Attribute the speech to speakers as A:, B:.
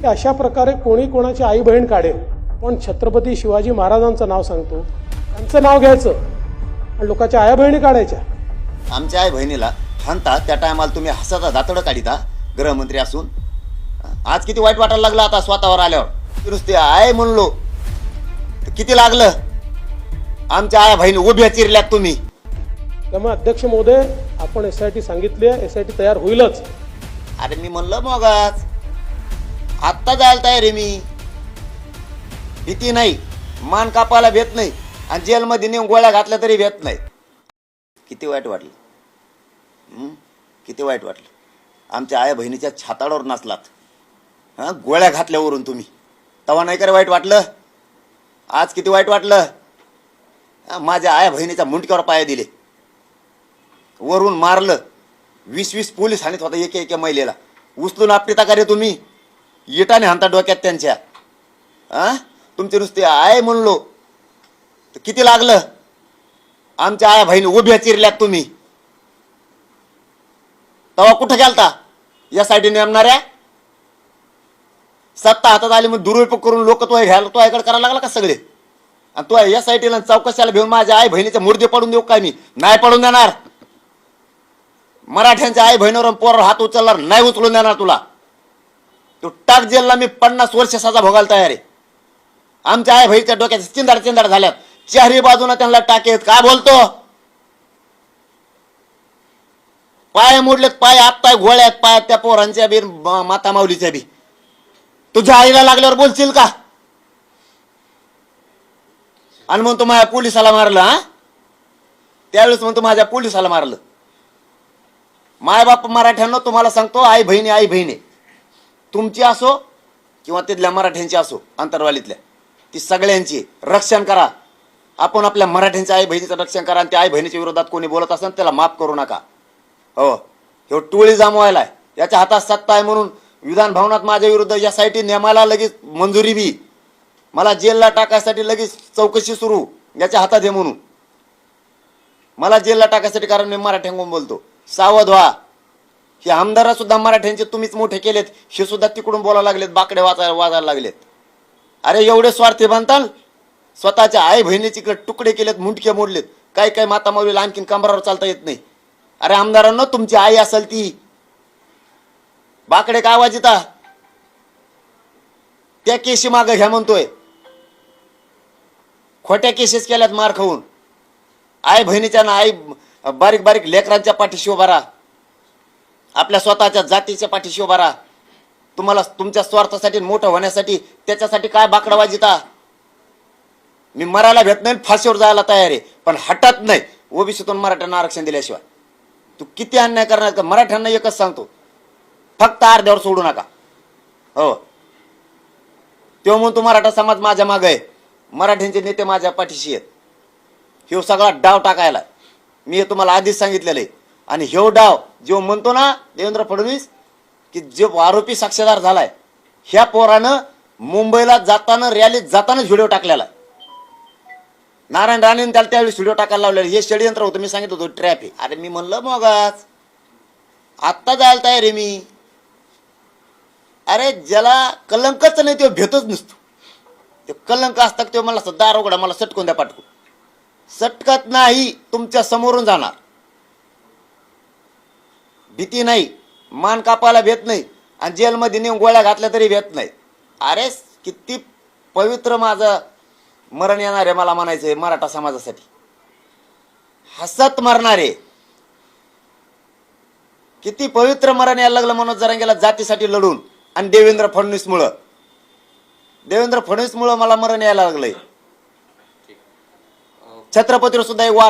A: की अशा प्रकारे कोणी कोणाची आई बहीण काढेल. पण छत्रपती शिवाजी महाराजांचं नाव सांगतो. त्यांचं नाव घ्यायचं. आणि लोकांच्या आया बहिणी काढायच्या.
B: आमच्या आई बहिणीला हाणता त्या टायमाला तुम्ही हसाचा दातडं काढिता गृहमंत्री असून. आज किती वाईट वाटायला लागलं आता स्वतःवर आल्यावर. नुसते आहे म्हणलो. तर किती लागलं? आमच्या आया बहिणी उभ्या चिरल्यात तुम्ही.
A: त्यामुळे अध्यक्ष महोदय आपण एस आय टी सांगितली एस आय टी तयार होईलच.
B: अरे मी म्हणलं मग आज आत्ता जायला तयार आहे मी. भीती नाही. मान कापायला भेट नाही. आणि जेलमध्ये नेऊन गोळ्या घातल्या तरी भेट नाही. किती वाईट वाटलं. किती वाईट वाटलं. आमच्या आया बहिणीच्या छाताडावर नाचलात. हां? गोळ्या घातल्यावरून तुम्ही. तवा नाही करे वाईट वाटलं? आज किती वाईट वाटलं? माझ्या आया बहिणीच्या मुंडक्यावर पाया दिले. वरून मारलं. वीस वीस पोलीस आणत होता एक एका महिलेला. उचलून आपली का रे तुम्ही. इटाने हाणता डोक्यात त्यांच्या. आ? तुमचे नुसते आहे म्हणलो. तर किती लागलं? आमच्या आया बहिणी उभ्या चिरल्यात तुम्ही. तवा कुठं गेलता? यासाठी नेमणाऱ्या? सत्ता हातात आली मग दुरुपयोग करून लोक तो घ्यायला तो आयकड करायला लागला का सगळे? आणि तो या साईडीला चौकशाला घेऊन माझ्या आई बहिणीचे मुर्दे पडून देऊ काय मी? नाही पडून देणार. मराठ्यांच्या आई बहिणीवर पोरावर हात उचलणार नाही उचलून देणार तुला. तू टाक जेलला मी पन्नास वर्ष सजा भोगायला तयार आहे. आमच्या आई भाईच्या डोक्यात चिंदाड चिंदाड झाल्यात. चारही बाजूला त्यांना टाकेत काय बोलतो? पाय मोडलेत पाय आत्ताय घोळ्यात पाय त्या पोरांच्या बी माता माऊलीच्या बी. तुझ्या आईला लागल्यावर बोलशील का? आणि म्हणतो माझ्या पोलिसाला मारलं हा? त्यावेळेस म्हणतो माझ्या पोलिसाला मारलं. माय बाप मराठ्यांना तुम्हाला सांगतो आई बहिणी आई बहिणी तुमची असो किंवा तिथल्या मराठ्यांची असो अंतरवालीतल्या ती सगळ्यांची. रक्षण करा. आपण आपल्या मराठ्यांच्या आई बहिणीचं रक्षण करा आणि त्या आई बहिणीच्या विरोधात कोणी बोलत असेल त्याला माफ करू नका. हो. ह्यो टोळी जमवायला आहे. याच्या हातात सत्ता आहे म्हणून विधान भवनात माझ्या विरुद्ध या साईटी नेमाला लगेच मंजुरी बी. मला जेलला टाकायसाठी लगेच चौकशी सुरू. याच्या हातात आहे म्हणून. मला जेलला टाकायसाठी कारण मी मराठ्यांकडून बोलतो. सावध व्हा. हे आमदार सुद्धा मराठ्यांचे तुम्हीच मोठे केलेत हे सुद्धा तिकडून बोलायला लागलेत बाकडे वाचायला वाजायला लागलेत. अरे एवढे स्वार्थी बांधताल? स्वतःच्या आई बहिणीचे इकडे तुकडे केलेत मुंडके मोडलेत. काय काय माता माऊलीला आणखीन कमरावर चालता येत नाही. अरे आमदारांना तुमची आई असेल ती. बाकडे काय आवाज येता? त्या केशी मागं घ्या म्हणतोय. खोट्या केसेस केल्यात मार खाऊन. आई बहिणीच्या ना आई बारीक बारीक लेकरांच्या पाठीशी उभा राहा. आपल्या स्वतःच्या जातीच्या पाठीशी उभा राहा. तुम्हाला तुमच्या स्वार्थासाठी मोठं होण्यासाठी त्याच्यासाठी काय बाकडा वाजिता? मी मरायला भेट नाही फाशीवर जायला तयार आहे. पण हटत नाही. ओबीसीतून मराठ्यांना आरक्षण दिल्याशिवाय. तू किती अन्याय करणार का? मराठ्यांना एकच सांगतो. फक्त अर्ध्यावर सोडू नका. हो. तेव्हा म्हणतो मराठा समाज माझ्या मागे आहे. मराठ्यांचे नेते माझ्या पाठीशी आहेत. हे सगळा डाव टाकायला. मी हे तुम्हाला आधीच सांगितलेलं आहे. आणि ह्यो डाव जो म्हणतो ना देवेंद्र फडणवीस की जो आरोपी साक्षीदार झालाय ह्या पोरानं मुंबईला जाताना रॅलीत जातानाच व्हिडिओ टाकलेला नारायण राणेने त्याला त्यावेळी व्हिडिओ टाकायला लावलेला हे षडयंत्र होतं मी सांगितलं होतं ट्रॅप आहे. अरे मी म्हणलं मग आज आत्ता जायला तयार आहे मी. अरे ज्याला कलंकच नाही तो भेटच नसतो. ते कलंक असतात ते मला दारोगडा दार उघडा मला सटकून द्या पाठवू सटकत नाही तुमच्या समोरून जाणार. भीती नाही. मान कापायला भेट नाही. आणि जेलमध्ये नेऊन गोळ्या घातल्या तरी भेट नाही. अरे किती पवित्र माझं मरण येणार आहे मला म्हणायचं आहे मराठा समाजासाठी. हसत मरणारे. किती पवित्र मरण यायला लागलं मनोज जरांगेला जातीसाठी लढून आणि देवेंद्र फडणवीसमुळं. देवेंद्र फडणवीसमुळं मला मरण यायला लागलंय. छत्रपतीवर सुद्धा एक वार